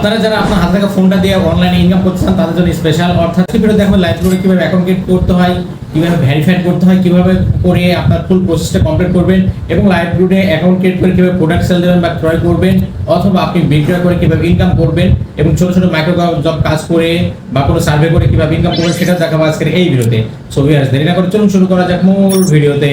আপনারা যারা আপনার হাতে থাকা ফোনটা দিয়ে অনলাইনে ইনকাম করতে চান তাদের জন্য স্পেশাল অর্থাৎ ভিডিও দেখবেন লাইভ করে কীভাবে অ্যাকাউন্ট ক্রিয়েট করতে হয়, কীভাবে ভেরিফাইড করতে হয়, কীভাবে করে আপনার ফুল প্রসেসটা কমপ্লিট করবেন, এবং লাইভ গ্রুপে অ্যাকাউন্ট ক্রিয়েট করে কীভাবে প্রোডাক্ট সেল দেবেন বা ক্রয় করবেন, অথবা আপনি বিক্রয় করে কীভাবে ইনকাম করবেন, এবং ছোট ছোট মাইক্রো জব কাজ করে বা কোনো সার্ভে করে কীভাবে ইনকাম করবেন সেটা দেখাবো আজকের এই ভিডিওতে। সো ভিউয়ার্স দেরি না করে চলুন শুরু করা যাক মূল ভিডিওতে।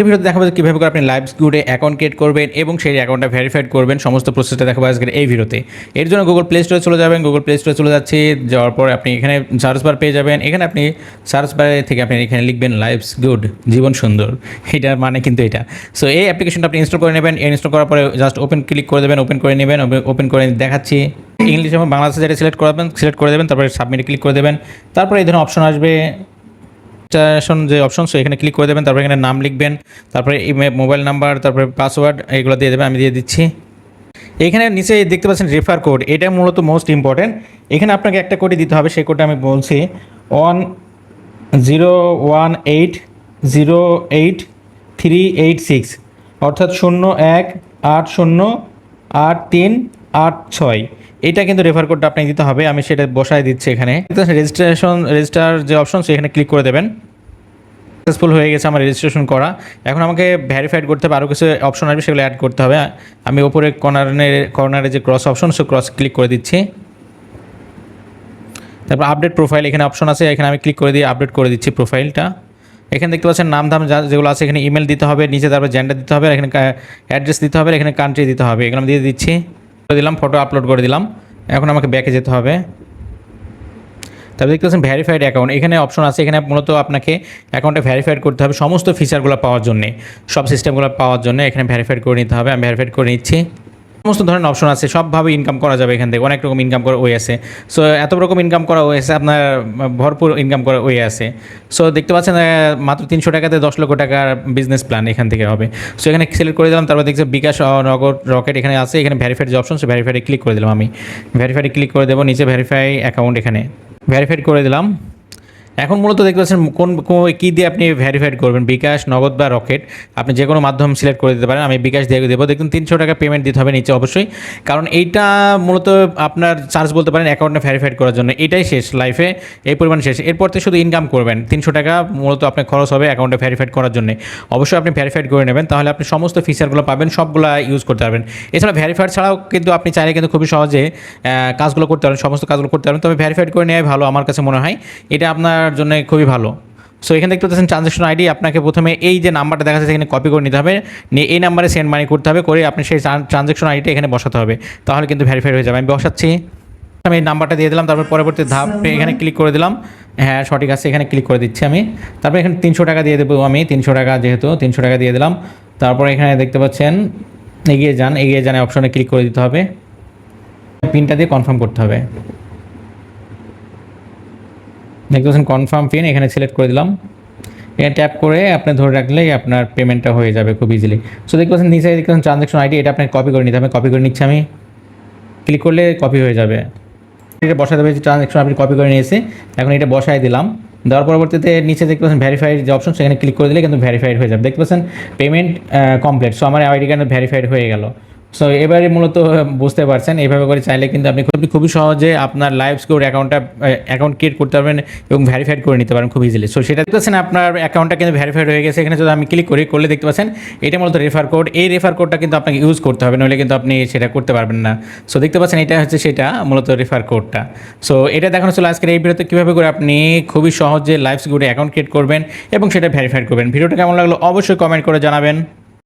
এই ভিডিওতে দেখাবো কীভাবে করে আপনি লাইভ গুডে অ্যাকাউন্ট ক্রিয়েট করবেন এবং সেই অ্যাকাউন্টটা ভেরিফাইড করবেন। সমস্ত প্রসেসটা দেখাবো আজকের এই ভিডিওতে। এর জন্য গুগল প্লে স্টোরে চলে যাবেন। গুগল প্লে স্টোরে চলে যাচ্ছে। যাওয়ার পর আপনি এখানে সার্চ বার পেয়ে যাবেন। এখানে আপনি সার্চ বারে থেকে আপনি এখানে লিখবেন লাইভস গুড জীবন সুন্দর। এটার মানে কিন্তু এটা। সো এই অ্যাপ্লিকেশনটা আপনি ইনস্টল করে নেবেন। ইনস্টল করার পরে জাস্ট ওপেন ক্লিক করে দেবেন ওপেন করে নেবেন ওপেন করে দেখাচ্ছি। ইংলিশ এবং বাংলাদেশে যেটা সিলেক্ট করবেন সিলেক্ট করে দেবেন, তারপরে সাবমিটে ক্লিক করে দেবেন। তারপরে এই ধরনের অপশন আসবে। রেজিস্ট্রেশন যে অপশন সো এখানে ক্লিক করে দেবেন, তারপরে এখানে নাম লিখবেন, তারপরে মোবাইল নাম্বার তারপরে পাসওয়ার্ড এগুলো দিয়ে দেবেন, আমি দিয়ে দিচ্ছি। এখানে নিচে দেখতে পাচ্ছেন রেফার কোড এটা মূলত মোস্ট ইম্পর্টেন্ট এখানে আপনাকে একটা কোডই দিতে হবে, সেই কোডটা আমি বলছি one zero one eight zero eight three eight six অর্থাৎ শূন্য এক আট শূন্য আট তিন আট ছয়। এটা কিন্তু রেফার কোডটা আপনাকে দিতে হবে। আমি সেটা বসায় দিচ্ছি এখানে। রেজিস্ট্রেশন রেজিস্টার যে অপশন সেখানে ক্লিক করে দেবেন। সাকসেসফুল হয়ে গেছে আমার রেজিস্ট্রেশন করা। এখন আমাকে ভেরিফাইড করতে হবে আরও কিছু অপশন আসবে, সেগুলো অ্যাড করতে হবে। আমি ওপরে কর্নারে কর্নারে যে ক্রস অপশন সে ক্রস ক্লিক করে দিচ্ছি। তারপর আপডেট প্রোফাইল এখানে অপশন আছে, এখানে আমি ক্লিক করে দিয়ে আপডেট করে দিচ্ছি প্রোফাইলটা এখানে দেখতে পাচ্ছেন নাম, ধাম যা- যেগুলো আছে, এখানে ইমেল দিতে হবে, নিচে তারপর জেন্ডার দিতে হবে এখানে অ্যাড্রেস দিতে হবে এখানে কান্ট্রি দিতে হবে। এগুলো আমি দিয়ে দিচ্ছি। দিলাম ফটো আপলোড করে দিলাম। এখন আমাকে ব্যাকে যেতে হবে। তারপর দেখতে পাচ্ছেন ভ্যারিফাইড অ্যাকাউন্ট এখানে অপশন আছে, এখানে মূলত আপনাকে অ্যাকাউন্টে ভ্যারিফাইড করতে হবে সমস্ত ফিচারগুলো পাওয়ার জন্যে। সব সিস্টেমগুলো পাওয়ার জন্য এখানে ভ্যারিফাইড করে নিতে হবে। আমি ভ্যারিফাইড করে নিচ্ছি। সমস্ত ধরনের অপশন আছে, সবভাবে ইনকাম করা যাবে এখান থেকে, অনেক রকম ইনকাম করা ওয়ে আছে। সো এত রকম ইনকাম করা ওয়ে আছে, আপনার ভরপুর ইনকাম করা ওয়ে আছে। সো দেখতে পাচ্ছেন মাত্র তিনশো টাকাতে দশ লক্ষ টাকার বিজনেস প্ল্যান এখান থেকে হবে। সো এখানে সিলেক্ট করে দিলাম, তারপর দেখছি বিকাশ নগদ রকেট এখানে আছে, এখানে ভ্যারিফাইড যে অপশন সে ভ্যারিফাইডে ক্লিক করে দিলাম আমি। ভ্যারিফাইডে ক্লিক করে দেবো, নিচে ভ্যারিফাই অ্যাকাউন্ট এখানে। ভ্যারিফাইড করে দিলাম। এখন মূলত দেখতে পাচ্ছেন কোন, কী দিয়ে আপনি ভেরিফাইড করবেন? বিকাশ, নগদ বা রকেট। আপনি যে কোনো মাধ্যম সিলেক্ট করে দিতে পারেন। আমি বিকাশ দিয়ে দেবো। দেখুন, তিনশো টাকা পেমেন্ট দিতে হবে নিচে অবশ্যই। কারণ এইটা মূলত আপনার চার্জ বলতে পারেন অ্যাকাউন্টে ভেরিফাইড করার জন্য। এটাই শেষ লাইফে এই পরিমাণ শেষ। এরপর থেকে শুধু ইনকাম করবেন। তিনশো টাকা মূলত আপনার খরচ হবে অ্যাকাউন্টে ভেরিফাইড করার জন্য। অবশ্যই আপনি ভেরিফাইড করে নেবেন। তাহলে আপনি সমস্ত ফিচারগুলো পাবেন, সবগুলো ইউজ করতে পারবেন। এছাড়া ভেরিফাইড ছাড়াও কিন্তু আপনি চাইলে কিন্তু খুবই সহজে কাজগুলো করতে পারেন। সমস্ত কাজগুলো করতে পারবেন তবে ভেরিফাইড করে নেওয়াই ভালো আমার কাছে মনে হয়। এটা আপনার জন্য খুবই ভালো। সো এখানে দেখতে পাচ্ছেন ট্রানজ্যাকশন আইডি আপনাকে প্রথমে এই যে নাম্বারটা দেখা যাচ্ছে এখানে কপি করে নিতে হবে। নিয়ে এই নাম্বারে সেন্ড মানি করতে হবে, করে আপনি সেই ট্রানজ্যাকশন আইডিটা এখানে বসাতে হবে। তাহলে কিন্তু ভেরিফাইড হয়ে যাবে। আমি বসাচ্ছি। আমি এই নাম্বারটা দিয়ে দিলাম, তারপর পরবর্তী ধাপ এখানে ক্লিক করে দিলাম। হ্যাঁ সঠিক আছে, এখানে ক্লিক করে দিচ্ছি আমি। তারপর এখানে তিনশো টাকা দিয়ে দেবো আমি, তিনশো টাকা যেহেতু, তিনশো টাকা দিয়ে দিলাম। তারপর এখানে দেখতে পাচ্ছেন, এগিয়ে যান এগিয়ে যান অপশনে ক্লিক করে দিতে হবে। পিনটা দিয়ে কনফার্ম করতে হবে। দেখতে পাচ্ছেন কনফার্ম পিন এখানে সিলেক্ট করে দিলাম। এখানে ট্যাপ করে আপনি ধরে রাখলেই আপনার পেমেন্টটা হয়ে যাবে খুব ইজিলি সো দেখতে পাচ্ছেন, নিচে দেখতে পাচ্ছেন ট্রানজ্যাকশন আইডি এটা আপনাকে কপি করে নিতে হবে। কপি করে নিচ্ছি আমি। ক্লিক করলে কপি হয়ে যাবে। এটা বসাতে হবে যে ট্রানজ্যাকশন আপনি কপি করে নিয়েছে। এখন এটা বসাই দিলাম। দেওয়ার পরবর্তীতে নিচে দেখতে পাচ্ছেন ভেরিফাইড যে অপশন সেখানে ক্লিক করে দিলে কিন্তু ভেরিফাইড হয়ে যাবে। দেখতে পাচ্ছেন পেমেন্ট কমপ্লিট সো আমার আইডি কার্ড ভেরিফাইড হয়ে গেল। সো এবারে মূলত বুঝতে পারছেন, এইভাবে করে চাইলে কিন্তু আপনি খুব, খুবই সহজে আপনার লাইভ স্কোর অ্যাকাউন্টটা অ্যাকাউন্ট ক্রিয়েট করতে পারবেন এবং ভেরিফাইড করে নিতে পারেন খুব ইজিলি সো সেটা দেখতে পাচ্ছেন আপনার অ্যাকাউন্টটা কিন্তু ভেরিফাইড হয়ে গেছে। এখানে যদি আমি ক্লিক করি, করলে দেখতে পাচ্ছেন, এটা মূলত রেফার কোড এই রেফার কোডটা কিন্তু আপনাকে ইউজ করতে হবে, নইলে কিন্তু আপনি সেটা করতে পারবেন না। সো দেখতে পাচ্ছেন, এটা হচ্ছে সেটা মূলত রেফার কোডটা সো এটা দেখানো ছিল আজকের এই ভিডিওতে, কীভাবে করে আপনি খুবই সহজে লাইভ স্কোরে অ্যাকাউন্ট ক্রিয়েট করবেন এবং সেটা ভেরিফাইড করবেন। ভিডিওটা কেমন লাগল অবশ্যই কমেন্ট করে জানাবেন।